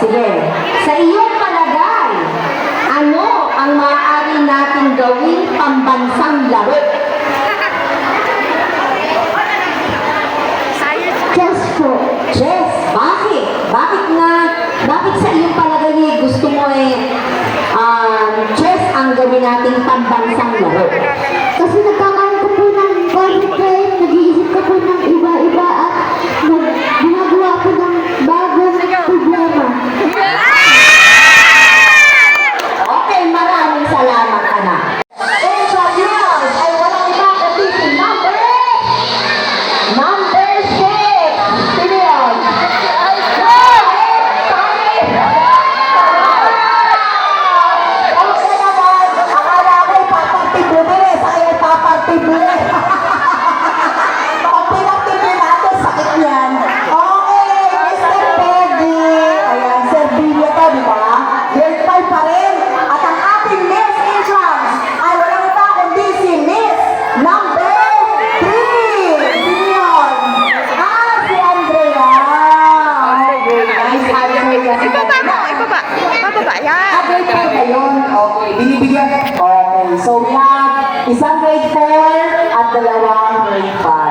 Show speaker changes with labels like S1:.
S1: sige. Sa iyong palagay, ano ang maaari natin gawing pambansang laro?
S2: Chess po.
S1: Chess? Bakit? Bakit nga, bakit sa iyong palagay eh, gusto mo eh, um, chess ang gawin nating pambansang laro?
S2: Kasi nagkakaroon ko po ng boyfriend, nag-iisip ko po ng
S1: 下来。
S3: Ibaba mo, ibaba. Bababa, yan.
S1: Ah, grade 4 ba yun? Okay, binibigyan. Okay, so we have isang grade 4 at dalawang grade 5.